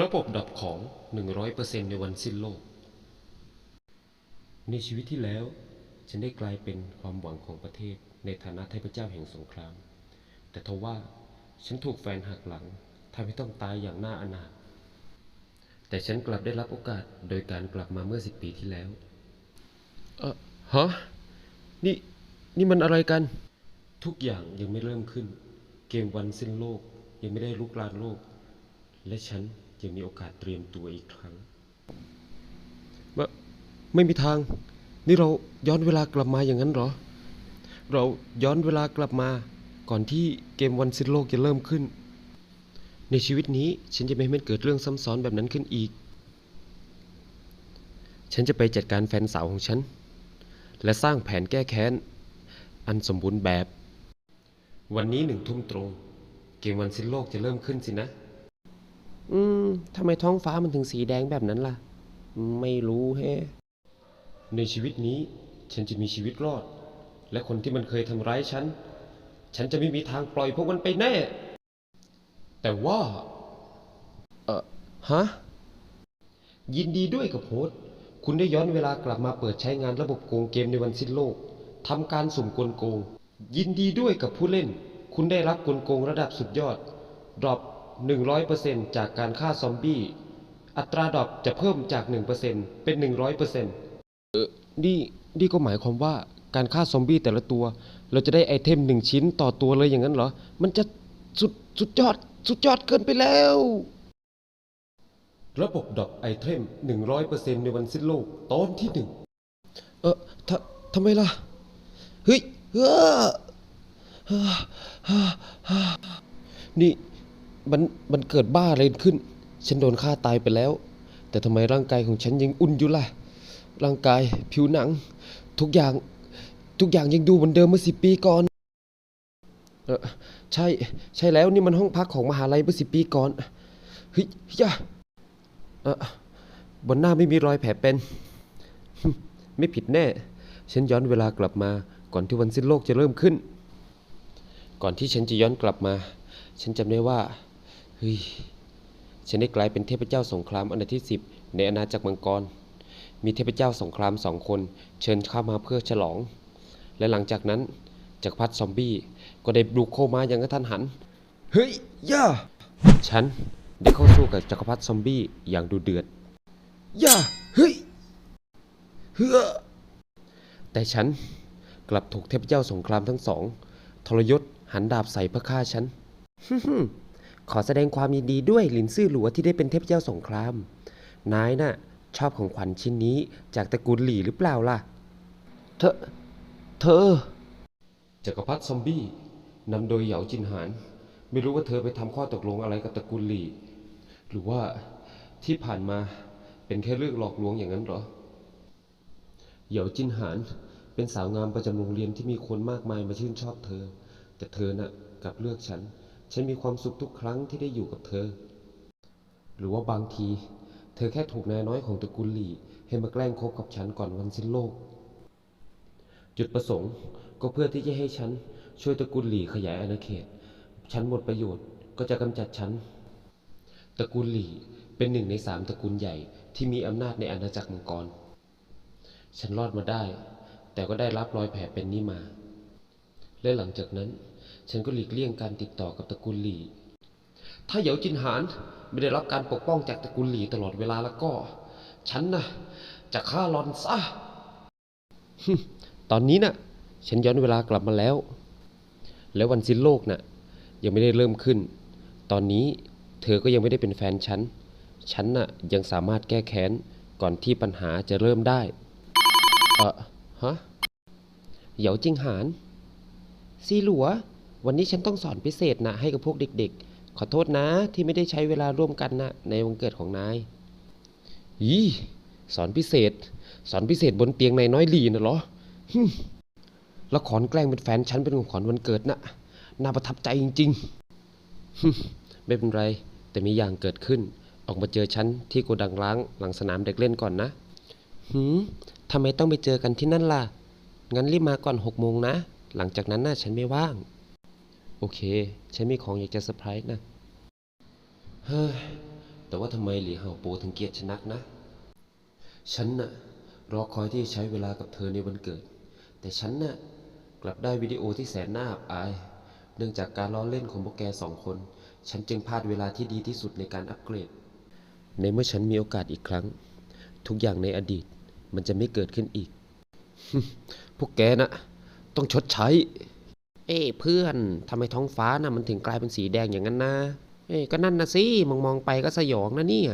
ระบบดับของ 100%ในวันสิ้นโลก ในชีวิตที่แล้ว ฉันได้กลายเป็นความหวังของประเทศในฐานะเทพเจ้าแห่งสงคราม แต่ทว่าฉันถูกแฟนหักหลังทำให้ต้องตายอย่างน่าอนาถแต่ฉันกลับได้รับโอกาสโดยการกลับมาเมื่อสิบปีที่แล้ว เออฮะ นี่ นี่มันอะไรกัน ทุกอย่างยังไม่เริ่มขึ้น เกมวันสิ้นโลกยังไม่ได้ลุกลานโลก และฉัน ยังมีโอกาสเตรียมตัวอีกครั้งไม่ไม่มีทาง นี่เราย้อนเวลากลับมาอย่างนั้นหรอ เราย้อนเวลากลับมา ก่อนที่เกมวันสิ้นโลกจะเริ่มขึ้น ในชีวิตนี้ฉันจะไม่ให้มันเกิดเรื่องซ้ำซ้อนแบบนั้นขึ้นอีก ฉันจะไปจัดการแฟนสาวของฉัน และสร้างแผนแก้แค้น อันสมบูรณ์แบบ วันนี้หนึ่งทุ่มตรง เกมวันสิ้นโลกจะเริ่มขึ้นสินะ อืมทำไมท้องฟ้ามันถึงสีแดงแบบนั้นล่ะ ไม่รู้แฮะในชีวิตนี้ฉันจะมีชีวิตรอด และคนที่มันเคยทำร้ายฉัน ฉันจะไม่มีทางปล่อยพวกมันไปแน่ แต่ว่า เออฮะ ยินดีด้วยกับโฮสต์คุณได้ย้อนเวลากลับมาเปิดใช้งานระบบโกงเกมในวันสิ้นโลกทำการสุ่มกลโกง ยินดีด้วยกับผู้เล่น คุณได้รับกลโกงระดับสุดยอดดรอป 100%จากการฆ่าซอมบี้ อัตราดรอปจะเพิ่มจาก 1%เป็น 100%เออนี่นี่ก็หมายความว่าการฆ่าซอมบี้แต่ละตัว เราจะได้ไอเทมหนึ่งชิ้นต่อตัวเลยอย่างนั้นเหรอ มันจะสุดสุดยอดสุดยอดเกินไปแล้ว ระบบดรอปไอเทม 100%ในวันสิ้นโลกตอนที่หนึ่งเออทำทำไมล่ะ เฮ้ยเฮ้อฮ่าฮ่าฮ่านี่ มันมันเกิดบ้าอะไรขึ้น ฉันโดนฆ่าตายไปแล้ว แต่ทำไมร่างกายของฉันยังอุ่นอยู่ล่ะ ร่างกายผิวหนัง ทุกอย่างทุกอย่างยังดูเหมือนเดิมเมื่อสิบปีก่อนเออใช่ใช่แล้วนี่มันห้องพักของมหาลัยเมื่อสิบปีก่อนเฮ้ยย่าเออบนหน้าไม่มีรอยแผลเป็น ไม่ผิดแน่ ฉันย้อนเวลากลับมา ก่อนที่วันสิ้นโลกจะเริ่มขึ้น ก่อนที่ฉันจะย้อนกลับมา ฉันจำได้ว่า ฮ้ยฉันได้กลายเป็นเทพเจ้าสงครามอันดับที่สิบในอาณาจักรมังกร มีเทพเจ้าสงครามสองคนเชิญเข้ามาเพื่อฉลอง และหลังจากนั้นจักรพรรดิซอมบี้ก็ได้บุกเข้ามาอย่างกระทันหัน เฮ้ยย่าฉันได้เข้าสู้กับจักรพรรดิซอมบี้อย่างดุเดือด ย่า เฮ้ย เฮ้อแต่ฉันกลับถูกเทพเจ้าสงครามทั้งสอง ทรยศหันดาบใส่เพื่อฆ่าฉัน ขอแสดงความยินดีด้วยหลินซื่อหลัวที่ได้เป็นเทพเจ้าสงคราม นายน่ะชอบของขวัญชิ้นนี้จากตระกูลหลี่หรือเปล่าล่ะ เธอ เธอ จักรพรรดิซอมบี้นำโดยเหยาจินหาน ไม่รู้ว่าเธอไปทำข้อตกลงอะไรกับตระกูลหลี่ หรือว่าที่ผ่านมาเป็นแค่เรื่องหลอกลวงอย่างนั้นเหรอ เหยาจินหานเป็นสาวงามประจำโรงเรียนที่มีคนมากมายมาชื่นชอบเธอ แต่เธอน่ะกลับเลือกฉัน ฉันมีความสุขทุกครั้งที่ได้อยู่กับเธอ หรือว่าบางที เธอแค่ถูกนายน้อยของตระกูลหลี่ ให้มาแกล้งคบกับฉันก่อนวันสิ้นโลก จุดประสงค์ก็เพื่อที่จะให้ฉันช่วยตระกูลหลี่ขยายอาณาเขต ฉันหมดประโยชน์ก็จะกำจัดฉัน ตระกูลหลี่เป็นหนึ่งในสามตระกูลใหญ่ที่มีอำนาจในอาณาจักรมังกร ฉันรอดมาได้ แต่ก็ได้รับรอยแผลเป็นนี้มา และหลังจากนั้น ฉันก็หลีกเลี่ยงการติดต่อกับตระกูลหลี่ ถ้าเหยาจินหานไม่ได้รับการปกป้องจากตระกูลหลี่ตลอดเวลาแล้วก็ ฉันนะจะฆ่าหลอนซะ ตอนนี้น่ะ ฉันย้อนเวลากลับมาแล้ว แล้ววันสิ้นโลกน่ะ ยังไม่ได้เริ่มขึ้น ตอนนี้เธอก็ยังไม่ได้เป็นแฟนฉัน ฉันน่ะยังสามารถแก้แค้นก่อนที่ปัญหาจะเริ่มได้ เออฮะ เหยาจิงหานซีหลัว วันนี้ฉันต้องสอนพิเศษนะให้กับพวกเด็ก ๆ ขอโทษนะที่ไม่ได้ใช้เวลาร่วมกันนะในวันเกิดของนายยีสอนพิเศษ สอนพิเศษบนเตียงนายน้อยหลีนะเหรอหึละครแกล้งเป็นแฟนฉันเป็นของขวัญวันเกิดนะน่าประทับใจจริงๆหึไม่เป็นไร แต่มีอย่างเกิดขึ้น ออกมาเจอฉันที่โกดังล้างหลังสนามเด็กเล่นก่อนนะหืมทำไมต้องไปเจอกันที่นั่นล่ะ งั้นรีบมาก่อนหกโมงนะ หลังจากนั้นน่ะฉันไม่ว่าง โอเค ฉันมีของอยากจะเซอร์ไพรส์นะ เฮ้ย แต่ว่าทำไมหลี่เห่าโปถึงเกลียดฉันนักนะ ฉันน่ะรอคอยที่จะใช้เวลากับเธอในวันเกิด แต่ฉันน่ะกลับได้วิดีโอที่แสนน่าอับอาย เนื่องจากการล้อเล่นของพวกแกสองคน ฉันจึงพลาดเวลาที่ดีที่สุดในการอัปเกรด ในเมื่อฉันมีโอกาสอีกครั้ง ทุกอย่างในอดีตมันจะไม่เกิดขึ้นอีก พวกแกน่ะต้องชดใช้ อ้เพื่อนทำไมท้องฟ้าน่ะมันถึงกลายเป็นสีแดงอย่างนั้นนะ เอ้ก็นั่นนะสิมองมองๆไปก็สยองนะเนี่ย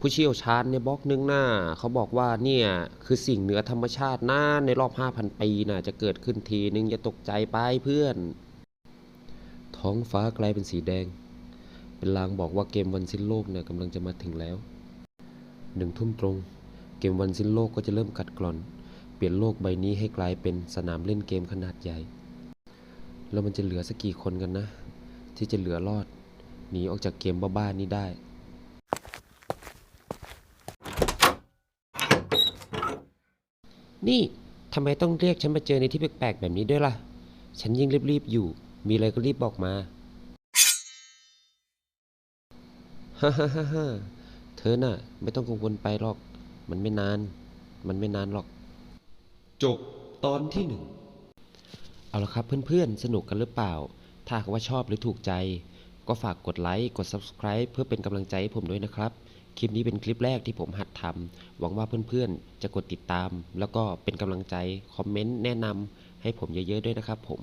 ผู้เชี่ยวชาญเนี่ยบล็อกนึงน่ะเขาบอกว่าเนี่ยคือสิ่งเหนือธรรมชาตินะในรอบ 5,000 ปีน่ะจะเกิดขึ้นทีนึงอย่าตกใจไปเพื่อน ท้องฟ้ากลายเป็นสีแดง เป็นลางบอกว่าเกมวันสิ้นโลกเนี่ยกำลังจะมาถึงแล้วหนึ่งทุ่มตรง เกมวันสิ้นโลกก็จะเริ่มกัดกร่อน เปลี่ยนโลกใบนี้ให้กลายเป็นสนามเล่นเกมขนาดใหญ่ แล้วมันจะเหลือสักกี่คนกันนะ ที่จะเหลือรอดหนีออกจากเกมบ้าๆนี้ได้นี่ทำไมต้องเรียกฉันมาเจอในที่แปลกๆแบบนี้ด้วยล่ะ ฉันยิ่งรีบๆอยู่ มีอะไรก็รีบบอกมา ฮ่าฮ่าฮ่าฮ่าเธอน่ะ ไม่ต้องกังวลไปหรอก มันไม่นาน มันไม่นานหรอก จบตอนที่หนึ่ง เอาละครับเพื่อนๆ สนุกกันหรือเปล่า ถ้าหากว่าชอบหรือถูกใจ ก็ฝากกดไลค์ กด Subscribe เพื่อเป็นกำลังใจให้ผมด้วยนะครับ คลิปนี้เป็นคลิปแรกที่ผมหัดทำ หวังว่าเพื่อนๆ จะกดติดตาม แล้วก็เป็นกำลังใจ คอมเมนต์ แนะนำให้ผมเยอะๆ ด้วยนะครับผม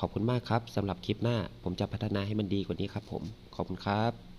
ขอบคุณมากครับสำหรับคลิปหน้า ผมจะพัฒนาให้มันดีกว่านี้ครับผม ขอบคุณครับ